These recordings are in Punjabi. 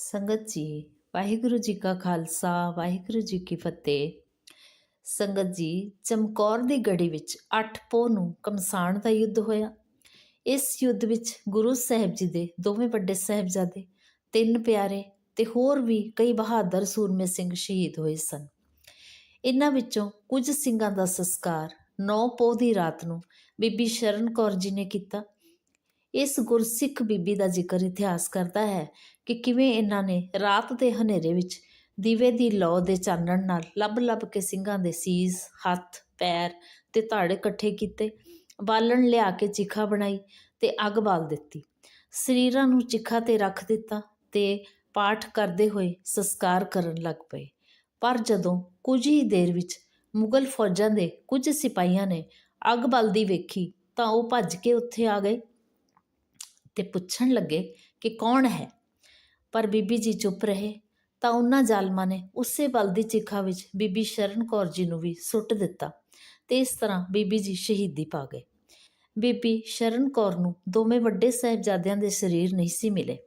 ਸੰਗਤ ਜੀ, ਵਾਹਿਗੁਰੂ ਜੀ ਕਾ ਖਾਲਸਾ, ਵਾਹਿਗੁਰੂ ਜੀ ਕੀ ਫਤਿਹ। ਸੰਗਤ ਜੀ, ਚਮਕੌਰ ਦੀ ਗੜੀ ਵਿੱਚ 8 ਪੋਹ ਨੂੰ ਕਮਸਾਣ ਦਾ ਯੁੱਧ ਹੋਇਆ। ਇਸ ਯੁੱਧ ਵਿੱਚ ਗੁਰੂ ਸਾਹਿਬ ਜੀ ਦੇ ਦੋਵੇਂ ਵੱਡੇ ਸਾਹਿਬਜ਼ਾਦੇ, ਤਿੰਨ ਪਿਆਰੇ ਤੇ ਹੋਰ ਵੀ ਕਈ ਬਹਾਦਰ ਸੂਰਮੇ ਸਿੰਘ ਸ਼ਹੀਦ ਹੋਏ ਸਨ। ਇਨ੍ਹਾਂ ਵਿੱਚੋਂ ਕੁਝ ਸਿੰਘਾਂ ਦਾ ਸੰਸਕਾਰ 9 ਪੋਹ ਦੀ ਰਾਤ ਨੂੰ ਬੀਬੀ ਸ਼ਰਨ ਕੌਰ ਜੀ ਨੇ ਕੀਤਾ ਇਸ ਗੁਰਸਿੱਖ ਬੀਬੀ ਦਾ ਜ਼ਿਕਰ ਇਤਿਹਾਸ ਕਰਦਾ ਹੈ ਕਿ ਕਿਵੇਂ ਇਹਨਾਂ ਨੇ ਰਾਤ ਦੇ ਹਨੇਰੇ ਵਿੱਚ ਦੀਵੇ ਦੀ ਲौ ਦੇ ਚਾਨਣ ਨਾਲ ਲੱਭ-ਲੱਭ ਕੇ ਸਿੰਘਾਂ ਦੇ ਸੀਸ, ਹੱਥ, ਪੈਰ ਤੇ ਧੜ ਇਕੱਠੇ ਕੀਤੇ ਬਾਲਣ ਲਿਆ ਕੇ ਚਿਖਾ ਬਣਾਈ ਤੇ ਅੱਗ ਬਾਲ ਦਿੱਤੀ। ਸਰੀਰਾਂ ਨੂੰ ਚਿਖਾ ਤੇ ਰੱਖ ਦਿੱਤਾ ਤੇ ਪਾਠ ਕਰਦੇ ਹੋਏ ਸੰਸਕਾਰ ਕਰਨ ਲੱਗ ਪਏ। ਪਰ ਜਦੋਂ ਕੁਝ ਹੀ ਦੇਰ ਵਿੱਚ ਮੁਗਲ ਫੌਜਾਂ ਦੇ ਕੁਝ ਸਿਪਾਹੀਆਂ ਨੇ ਅੱਗ ਬਲਦੀ ਵੇਖੀ ਤਾਂ ਉਹ ਭੱਜ ਕੇ ਉੱਥੇ ਆ ਗਏ। ਤੇ ਪੁੱਛਣ ਲੱਗੇ ਕਿ ਕੌਣ ਹੈ? ਪਰ ਬੀਬੀ ਜੀ ਚੁੱਪ ਰਹੇ ਤਾਂ ਉਹਨਾਂ ਜ਼ਾਲਮਾਂ ਨੇ ਉਸੇ ਬਲ ਦੀ ਚਿਖਾ ਵਿੱਚ ਬੀਬੀ ਸ਼ਰਨ ਕੌਰ ਜੀ ਨੂੰ ਵੀ ਸੁੱਟ ਦਿੱਤਾ ਤੇ ਇਸ ਤਰ੍ਹਾਂ ਬੀਬੀ ਜੀ ਸ਼ਹੀਦੀ ਪਾ ਗਏ। ਬੀਬੀ ਸ਼ਰਨ ਕੌਰ ਨੂੰ ਦੋਵੇਂ ਵੱਡੇ ਸਾਹਿਬਜ਼ਾਦਿਆਂ ਦੇ ਸਰੀਰ ਨਹੀਂ ਸੀ ਮਿਲੇ।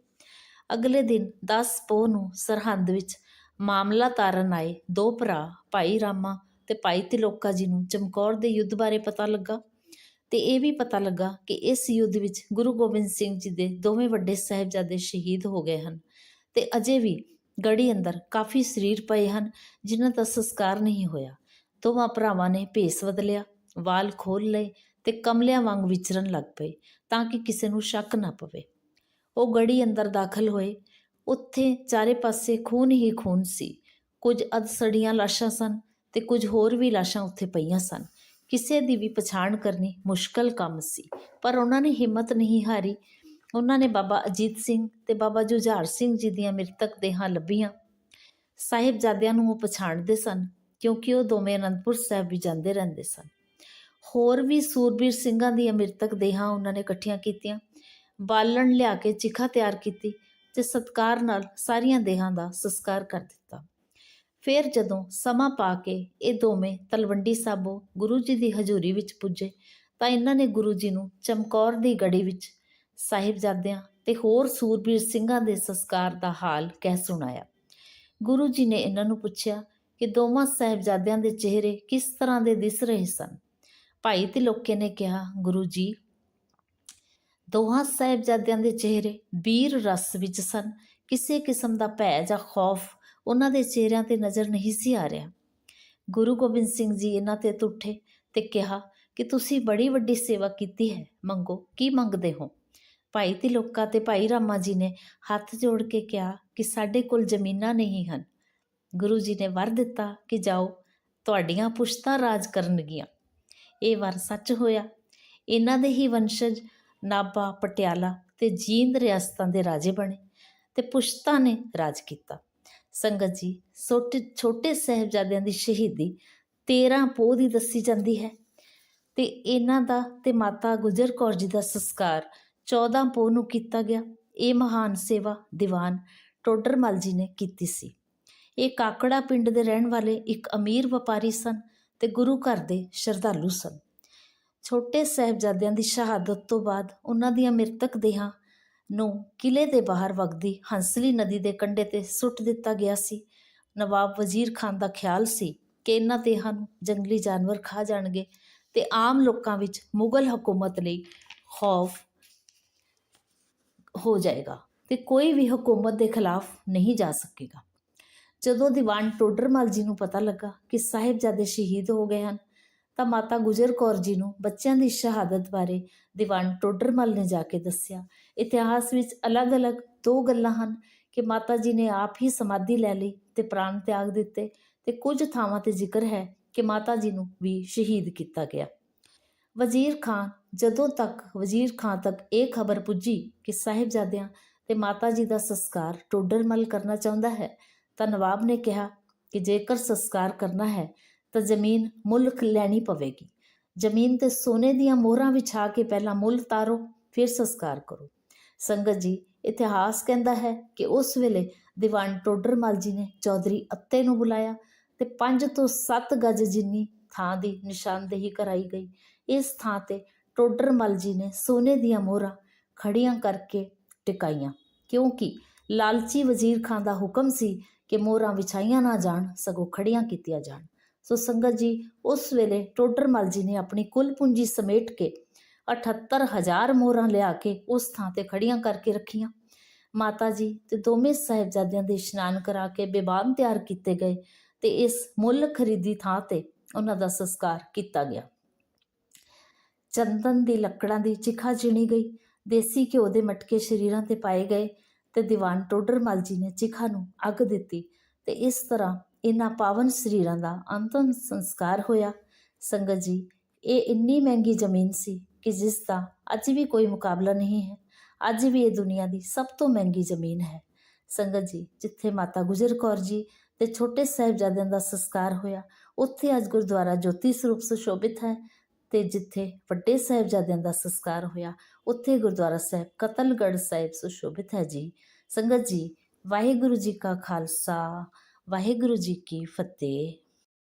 ਅਗਲੇ ਦਿਨ 10 ਪੋਹ ਨੂੰ ਸਰਹੰਦ ਵਿੱਚ ਮਾਮਲਾ ਤਾਰਨ ਆਏ ਦੋ ਭਰਾ, ਭਾਈ ਰਾਮਾ ਤੇ ਭਾਈ ਤਿਲੋਕਾ ਜੀ ਨੂੰ ਚਮਕੌਰ ਦੇ ਯੁੱਧ ਬਾਰੇ ਪਤਾ ਲੱਗਾ। ਤੇ ਇਹ ਵੀ ਪਤਾ ਲੱਗਾ ਕਿ ਇਸ ਯੁੱਧ ਵਿੱਚ ਗੁਰੂ ਗੋਬਿੰਦ ਸਿੰਘ ਜੀ ਦੇ ਦੋਵੇਂ ਵੱਡੇ ਸਾਹਿਬਜ਼ਾਦੇ ਸ਼ਹੀਦ ਹੋ ਗਏ ਹਨ ਤੇ ਅਜੇ ਵੀ ਗੜੀ ਅੰਦਰ ਕਾਫੀ ਸਰੀਰ ਪਏ ਹਨ, ਜਿਨ੍ਹਾਂ ਦਾ ਸੰਸਕਾਰ ਨਹੀਂ ਹੋਇਆ। ਦੋਵਾਂ ਭਰਾਵਾਂ ਨੇ ਭੇਸ ਬਦਲਿਆ, ਵਾਲ ਖੋਲ ਲਏ ਤੇ ਕਮਲਿਆਂ ਵਾਂਗ ਵਿਚਰਨ ਲੱਗ ਪਏ ਤਾਂ ਕਿ ਕਿਸੇ ਨੂੰ ਸ਼ੱਕ ਨਾ ਪਵੇ। ਉਹ ਗੜੀ ਅੰਦਰ ਦਾਖਲ ਹੋਏ। ਉੱਥੇ ਚਾਰੇ ਪਾਸੇ ਖੂਨ ਹੀ ਖੂਨ ਸੀ। ਕੁਝ ਅਧਸੜੀਆਂ ਲਾਸ਼ਾਂ ਸਨ ਤੇ ਕੁਝ ਹੋਰ ਵੀ ਲਾਸ਼ਾਂ ਉੱਥੇ ਪਈਆਂ ਸਨ। ਕਿਸੇ ਦੀ ਵੀ ਪਛਾਣ ਕਰਨੀ ਮੁਸ਼ਕਲ ਕੰਮ ਸੀ, ਪਰ ਉਹਨਾਂ ਨੇ ਹਿੰਮਤ ਨਹੀਂ ਹਾਰੀ। ਉਹਨਾਂ ਨੇ ਬਾਬਾ ਅਜੀਤ ਸਿੰਘ ਤੇ ਬਾਬਾ ਜੁਝਾਰ ਸਿੰਘ ਜੀ ਦੀਆਂ ਮ੍ਰਿਤਕ ਦੇਹਾਂ ਲੱਭੀਆਂ। ਸਾਹਿਬਜ਼ਾਦਿਆਂ ਨੂੰ ਉਹ ਪਛਾਣਦੇ ਸਨ, ਕਿਉਂਕਿ ਉਹ ਦੋਵੇਂ ਅਨੰਦਪੁਰ ਸਾਹਿਬ ਵੀ ਜਾਂਦੇ ਰਹਿੰਦੇ ਸਨ। ਹੋਰ ਵੀ ਸੂਰਬੀਰ ਸਿੰਘਾਂ ਦੀਆਂ ਮ੍ਰਿਤਕ ਦੇਹਾਂ ਉਹਨਾਂ ਨੇ ਇਕੱਠੀਆਂ ਕੀਤੀਆਂ। ਬਾਲਣ ਲਿਆ ਕੇ ਚਿਖਾ ਤਿਆਰ ਕੀਤੀ ਤੇ ਸਤਕਾਰ ਨਾਲ ਸਾਰੀਆਂ ਦੇਹਾਂ ਦਾ ਸੰਸਕਾਰ ਕਰ ਦਿੱਤਾ। ਫਿਰ ਜਦੋਂ ਸਮਾਂ ਪਾ ਕੇ ਇਹ ਦੋਵੇਂ ਤਲਵੰਡੀ ਸਾਬੋ ਗੁਰੂ ਜੀ ਦੀ ਹਜ਼ੂਰੀ ਵਿੱਚ ਪੁੱਜੇ, ਤਾਂ ਇਹਨਾਂ ਨੇ ਗੁਰੂ ਜੀ ਨੂੰ ਚਮਕੌਰ ਦੀ ਗੜੀ ਵਿੱਚ ਸਾਹਿਬਜ਼ਾਦਿਆਂ ਤੇ ਹੋਰ ਸੂਰਬੀਰ ਸਿੰਘਾਂ ਦੇ ਸੰਸਕਾਰ ਦਾ ਹਾਲ ਕਹਿ ਸੁਣਾਇਆ। ਗੁਰੂ ਜੀ ਨੇ ਇਹਨਾਂ ਨੂੰ ਪੁੱਛਿਆ ਕਿ ਦੋਵਾਂ ਸਾਹਿਬਜ਼ਾਦਿਆਂ ਦੇ ਚਿਹਰੇ ਕਿਸ ਤਰ੍ਹਾਂ ਦੇ ਦਿਸ ਰਹੇ ਸਨ। ਭਾਈ ਤਿਲੋਕੇ ਨੇ ਕਿਹਾ, ਗੁਰੂ ਜੀ, ਦੋਹਾਂ ਸਾਹਿਬਜ਼ਾਦਿਆਂ ਦੇ ਚਿਹਰੇ ਵੀਰ ਰਸ ਵਿੱਚ ਸਨ। ਕਿਸੇ ਕਿਸਮ ਦਾ ਭੈ ਜਾਂ ਖੌਫ ਉਹਨਾਂ ਦੇ ਚਿਹਰਿਆਂ ਤੇ ਨਜ਼ਰ ਨਹੀਂ ਸੀ ਆ ਰਿਹਾ। ਗੁਰੂ ਗੋਬਿੰਦ ਸਿੰਘ ਜੀ ਇਹਨਾਂ ਤੇ ਤੁੱਠੇ ਤੇ ਕਿਹਾ ਕਿ ਤੁਸੀਂ ਬੜੀ ਵੱਡੀ ਸੇਵਾ ਕੀਤੀ ਹੈ। ਮੰਗੋ, ਕੀ ਮੰਗਦੇ ਹੋ? ਭਾਈ ਤਿਲੋਕਾ ਤੇ ਭਾਈ ਰਾਮਾ ਜੀ ਨੇ ਹੱਥ ਜੋੜ ਕੇ ਕਿਹਾ ਕਿ ਸਾਡੇ ਕੋਲ ਜ਼ਮੀਨਾਂ ਨਹੀਂ ਹਨ। ਗੁਰੂ ਜੀ ਨੇ ਵਰ ਦਿੱਤਾ ਕਿ ਜਾਓ, ਤੁਹਾਡੀਆਂ ਪੁਸ਼ਤਾਂ ਰਾਜ ਕਰਨਗੀਆਂ। ਇਹ ਵਰ ਸੱਚ ਹੋਇਆ। ਇਹਨਾਂ ਦੇ ਹੀ ਵੰਸ਼ਜ ਨਾਭਾ, ਪਟਿਆਲਾ ਤੇ ਜੀਂਦ ਰਿਆਸਤਾਂ ਦੇ ਰਾਜੇ ਬਣੇ ਤੇ ਪੁਸ਼ਤਾਂ ਨੇ ਰਾਜ ਕੀਤਾ। ਸੰਗਤ ਜੀ, ਛੋਟੇ ਛੋਟੇ ਸਾਹਿਬਜ਼ਾਦਿਆਂ ਦੀ ਸ਼ਹੀਦੀ 13 ਪੋਹ ਦੀ ਦੱਸੀ ਜਾਂਦੀ ਹੈ। ਤੇ ਇਹਨਾਂ ਦਾ ਤੇ ਮਾਤਾ ਗੁਜਰ ਕੌਰ ਜੀ ਦਾ ਸੰਸਕਾਰ 14 ਪੋਹ ਨੂੰ ਕੀਤਾ ਗਿਆ। ਇਹ ਮਹਾਨ ਸੇਵਾ ਦੀਵਾਨ ਟੋਡਰਮਲ ਜੀ ਨੇ ਕੀਤੀ ਸੀ। ਇਹ ਕਾਕੜਾ ਪਿੰਡ ਦੇ ਰਹਿਣ ਵਾਲੇ ਇੱਕ ਅਮੀਰ ਵਪਾਰੀ ਸਨ ਤੇ ਗੁਰੂ ਘਰ ਦੇ ਸ਼ਰਧਾਲੂ ਸਨ। ਛੋਟੇ ਸਾਹਿਬਜ਼ਾਦਿਆਂ ਦੀ ਸ਼ਹਾਦਤ ਤੋਂ ਬਾਅਦ ਉਹਨਾਂ ਦੀਆਂ ਮ੍ਰਿਤਕ ਦੇਹਾਂ ਨੂੰ ਕਿਲੇ ਦੇ ਬਾਹਰ ਵਗਦੀ ਹੰਸਲੀ ਨਦੀ ਦੇ ਕੰਢੇ ਤੇ ਸੁੱਟ ਦਿੱਤਾ ਗਿਆ ਸੀ। ਨਵਾਬ ਵਜ਼ੀਰ ਖਾਨ ਦਾ ਖਿਆਲ ਸੀ ਕਿ ਇਹਨਾਂ ਦੇਹਾਂ ਨੂੰ ਜੰਗਲੀ ਜਾਨਵਰ ਖਾ ਜਾਣਗੇ ਤੇ ਆਮ ਲੋਕਾਂ ਵਿੱਚ ਮੁਗਲ ਹਕੂਮਤ ਲਈ ਖੌਫ ਹੋ ਜਾਏਗਾ ਤੇ ਕੋਈ ਵੀ ਹਕੂਮਤ ਦੇ ਖਿਲਾਫ ਨਹੀਂ ਜਾ ਸਕੇਗਾ। ਜਦੋਂ ਦੀਵਾਨ ਟੋਡਰਮਲ ਜੀ ਨੂੰ ਪਤਾ ਲੱਗਾ ਕਿ ਸਾਹਿਬਜ਼ਾਦੇ ਸ਼ਹੀਦ ਹੋ ਗਏ ਹਨ ਤਾਂ ਮਾਤਾ ਗੁਜਰ ਕੌਰ ਜੀ ਨੂੰ ਬੱਚਿਆਂ ਦੀ ਸ਼ਹਾਦਤ ਬਾਰੇ ਦੀਵਾਨ ਟੋਡਰਮਲ ਨੇ ਜਾ ਕੇ ਦੱਸਿਆ। ਇਤਿਹਾਸ ਵਿੱਚ ਅਲੱਗ-ਅਲੱਗ ਦੋ ਗੱਲਾਂ ਹਨ ਕਿ ਮਾਤਾ ਜੀ ਨੇ ਆਪ ਹੀ ਸਮਾਧੀ ਲੈ ਲਈ ਤੇ ਪ੍ਰਾਣ ਤਿਆਗ ਦਿੱਤੇ ਤੇ ਕੁਝ ਥਾਵਾਂ ਤੇ ਜ਼ਿਕਰ ਹੈ ਕਿ ਮਾਤਾ ਜੀ ਨੂੰ ਵੀ ਸ਼ਹੀਦ ਕੀਤਾ ਗਿਆ। ਵਜ਼ੀਰ ਖਾਨ, ਜਦੋਂ ਤੱਕ ਵਜ਼ੀਰ ਖਾਨ ਤੱਕ ਇਹ ਖਬਰ ਪੁੱਜੀ ਕਿ ਸਾਹਿਬਜ਼ਾਦਿਆਂ ਤੇ ਮਾਤਾ ਜੀ ਦਾ ਸੰਸਕਾਰ ਟੋਡਰਮਲ ਕਰਨਾ ਚਾਹੁੰਦਾ ਹੈ, ਤਾਂ ਨਵਾਬ ਨੇ ਕਿਹਾ ਕਿ ਜੇਕਰ ਸੰਸਕਾਰ ਕਰਨਾ ਹੈ ਤਾਂ ਜ਼ਮੀਨ ਮੁਲਕ ਲੈਣੀ ਪਵੇਗੀ। ਜ਼ਮੀਨ ਤੇ ਸੋਨੇ ਦੀਆਂ ਮੋਹਰਾਂ ਵਿਛਾ ਕੇ ਪਹਿਲਾਂ ਮੁੱਲ ਤਾਰੋ ਫਿਰ ਸੰਸਕਾਰ ਕਰੋ। ਸੰਗਤ ਜੀ, ਇਤਿਹਾਸ ਕਹਿੰਦਾ ਹੈ ਕਿ ਉਸ ਵੇਲੇ ਦੀਵਾਨ ਟੋਡਰਮਲ ਜੀ ਨੇ ਚੌਧਰੀ ਅੱਤੇ ਨੂੰ ਬੁਲਾਇਆ ਤੇ 5 ਤੋਂ 7 ਗਜ ਜਿੰਨੀ ਥਾਂ ਦੀ ਨਿਸ਼ਾਨਦੇਹੀ ਕਰਾਈ ਗਈ। ਇਸ ਥਾਂ ਤੇ ਟੋਡਰਮਲ ਜੀ ਨੇ ਸੋਨੇ ਦੀਆਂ ਮੋਹਰਾਂ ਖੜੀਆਂ ਕਰਕੇ ਟਿਕਾਈਆਂ, ਕਿਉਂਕਿ ਲਾਲਚੀ ਵਜ਼ੀਰ ਖਾਨ ਦਾ ਹੁਕਮ ਸੀ ਕਿ ਮੋਹਰਾਂ ਵਿਛਾਈਆਂ ਨਾ ਜਾਣ, ਸਗੋਂ ਖੜੀਆਂ ਕੀਤੀਆਂ ਜਾਣ। ਸੋ ਸੰਗਤ ਜੀ, ਉਸ ਵੇਲੇ ਟੋਡਰਮਲ ਜੀ ਨੇ ਆਪਣੀ ਕੁੱਲ ਪੂੰਜੀ ਸਮੇਟ ਕੇ 78000 ਮੋਹਰਾਂ ਲਿਆ ਕੇ ਉਸ ਥਾਂ ਤੇ ਖੜੀਆਂ ਕਰਕੇ ਰੱਖੀਆਂ। ਮਾਤਾ ਜੀ ਤੇ ਦੋਵੇਂ ਸਾਹਿਬਜ਼ਾਦਿਆਂ ਦੇ ਇਸ਼ਨਾਨ ਕਰਾ ਕੇ ਬੇਬਾਨ ਤਿਆਰ ਕੀਤੇ ਗਏ ਤੇ ਇਸ ਮੁੱਲ ਖਰੀਦੀ ਥਾਂ ਤੇ ਉਹਨਾਂ ਦਾ ਸੰਸਕਾਰ ਕੀਤਾ ਗਿਆ। ਚੰਦਨ ਦੀ ਲੱਕੜਾਂ ਦੀ ਚਿਖਾ ਚਿਣੀ ਗਈ, ਦੇਸੀ ਘਿਓ ਦੇ ਮਟਕੇ ਸ਼ਰੀਰਾਂ ਤੇ ਪਾਏ ਗਏ ਤੇ ਦੀਵਾਨ ਟੋਡਰਮਲ ਜੀ ਨੇ ਚਿਖਾ ਨੂੰ ਅੱਗ ਦਿੱਤੀ ਤੇ ਇਸ ਤਰ੍ਹਾਂ ਇਹਨਾਂ ਪਾਵਨ ਸਰੀਰਾਂ ਦਾ ਅੰਤਮ ਸੰਸਕਾਰ ਹੋਇਆ। ਸੰਗਤ ਜੀ, ਇਹ ਇੰਨੀ ਮਹਿੰਗੀ ਜ਼ਮੀਨ ਸੀ ਕਿ ਜਿਸ ਦਾ ਅੱਜ ਵੀ ਕੋਈ ਮੁਕਾਬਲਾ ਨਹੀਂ ਹੈ। ਅੱਜ ਵੀ ਇਹ ਦੁਨੀਆ ਦੀ ਸਭ ਤੋਂ ਮਹਿੰਗੀ ਜ਼ਮੀਨ ਹੈ। ਸੰਗਤ ਜੀ, ਜਿੱਥੇ ਮਾਤਾ ਗੁਜਰ ਕੌਰ ਜੀ ਤੇ ਛੋਟੇ ਸਾਹਿਬਜ਼ਾਦਿਆਂ ਦਾ ਸੰਸਕਾਰ ਹੋਇਆ, ਉੱਥੇ ਅੱਜ ਗੁਰਦੁਆਰਾ ਜੋਤੀ ਸਰੂਪ ਸੁਸ਼ੋਭਿਤ ਹੈ ਤੇ ਜਿੱਥੇ ਵੱਡੇ ਸਾਹਿਬਜ਼ਾਦਿਆਂ ਦਾ ਸੰਸਕਾਰ ਹੋਇਆ, ਉੱਥੇ ਗੁਰਦੁਆਰਾ ਸਾਹਿਬ ਕਤਲਗੜ੍ਹ ਸਾਹਿਬ ਸੁਸ਼ੋਭਿਤ ਹੈ ਜੀ। ਸੰਗਤ ਜੀ, ਵਾਹਿਗੁਰੂ ਜੀ ਕਾ ਖਾਲਸਾ ਵਾਹਿਗੁਰੂ ਜੀ ਕੀ ਫਤਿਹ।